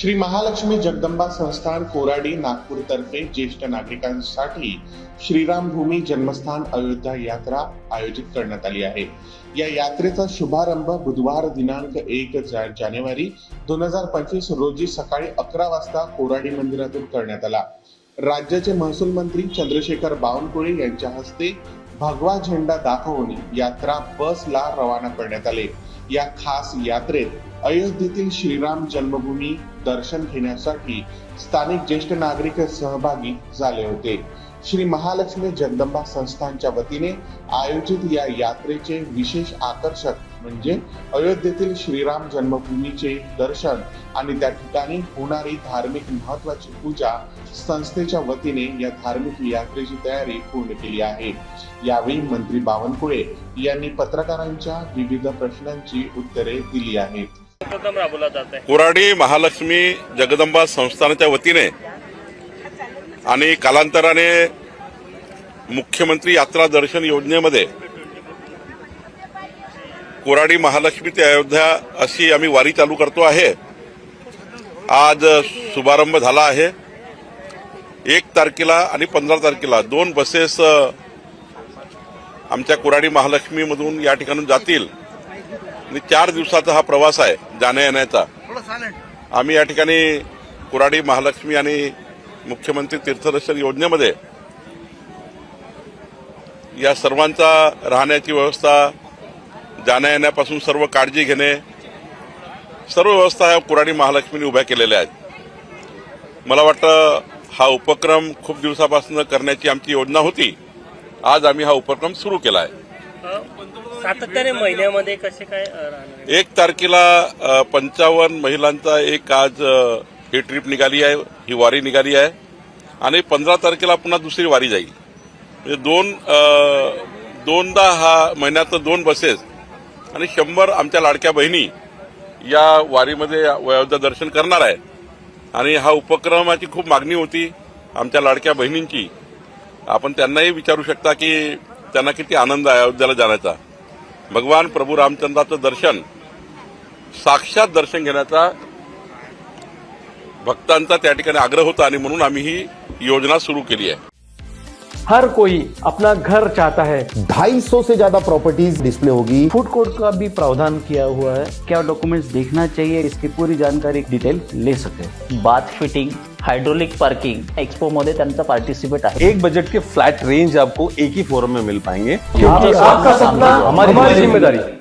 श्री महालक्ष्मी जगदंबा संस्थान कोराडी नागपूर तर्फे ज्येष्ठ नागरिकांसाठी श्रीराम भूमी जन्मस्थान अयोध्या यात्रा आयोजित करण्यात आली आहे. या यात्रेचा शुभारंभ बुधवार दिनांक एक जा- जानेवारी दोन हजार पंचवीस रोजी सकाळी अकरा वाजता कोराडी मंदिरातून करण्यात आला. राज्याचे महसूल मंत्री चंद्रशेखर बावनकुळे यांच्या हस्ते भगवा झेंडा दाखवून यात्रा बसला रवाना करण्यात आले. या खास यात्रेत अयोध्येतील श्रीराम जन्मभूमी दर्शन घेण्यासाठी स्थानिक ज्येष्ठ नागरिक सहभागी झाले होते. श्री महालक्ष्मी जगदंबा संस्थानच्या वतीने आयोजित या यात्रेचे विशेष आकर्षक म्हणजे अयोध्येतील श्रीराम जन्मभूमीचे दर्शन आणि त्या ठिकाणी होणारी धार्मिक महत्वाची पूजा संस्थेच्या वतीने या धार्मिक यात्रेची तयारी पूर्ण केली आहे. यावेळी मंत्री बावनकुळे यांनी पत्रकारांच्या विविध प्रश्नांची उत्तरे दिली आहेत. उपक्रम राबवला जात आहे. कोराडी महालक्ष्मी जगदंबा संस्थानाच्या वतीने आणि कालांतराने मुख्यमंत्री यात्रा दर्शन योजनेमध्ये कोराडी महालक्ष्मी ते अयोध्या अशी आम्ही वारी चालू करतो आहे. आज शुभारंभ झाला आहे. एक तारखेला आणि पंधरा तारखेला दोन बसेस आमच्या कोराडी महालक्ष्मीमधून या ठिकाणून जातील. आणि चार दिवसाचा हा प्रवास आहे जाण्या येण्याचा आम्ही या ठिकाणी कुराडी महालक्ष्मी आणि मुख्यमंत्री तीर्थदर्शन योजनेमध्ये या सर्वांचा राहण्याची व्यवस्था जाण्या येण्यापासून सर्व काळजी घेणे सर्व व्यवस्था या कुराडी महालक्ष्मीने उभ्या केलेल्या आहेत. मला वाटतं हा उपक्रम खूप दिवसापासून करण्याची आमची योजना होती. आज आम्ही हा उपक्रम सुरू केला आहे. सातत्याने महिन्यामध्ये कसे काय? एक तारखेला पंचावन्न महिलांचा एक आज ही ट्रिप निघाली आहे ही वारी निघाली आहे. आणि पंधरा तारखेला पुन्हा दुसरी वारी जाईल. म्हणजे दोन दोनदा हा महिन्यात दोन बसेस आणि शंभर आमच्या लाडक्या बहिणी या वारीमध्ये अयोध्या दर्शन करणार आहे आणि हा उपक्रमाची खूप मागणी होती आमच्या लाडक्या बहिणींची. आपण त्यांनाही विचारू शकता की त्यांना किती आनंद आहे अयोध्याला जाण्याचा. भगवान प्रभू रामचंद्राचं दर्शन साक्षात दर्शन घेण्याचा भक्तांचा त्या ठिकाणी आग्रह होता आणि म्हणून आम्ही ही योजना सुरू केली आहे. हर कोई अपना घर चाहता है। 250 से ज़्यादा प्रॉपर्टीज़ डिस्प्ले होगी। फ़ूड कोर्ट का भी प्रावधान किया हुआ है। क्या डॉक्यूमेंट्स देखना चाहिए इसकी पूरी जानकारी डिटेल ले सके bath fitting hydraulic parking expo मध्ये त्यांचा पार्टिसिपेट आहे. एक बजट के फ्लैट रेंज आपको एक ही फोरम में मिल पाएँगे। क्योंकि आपका सपना हमारी ज़िम्मेदारी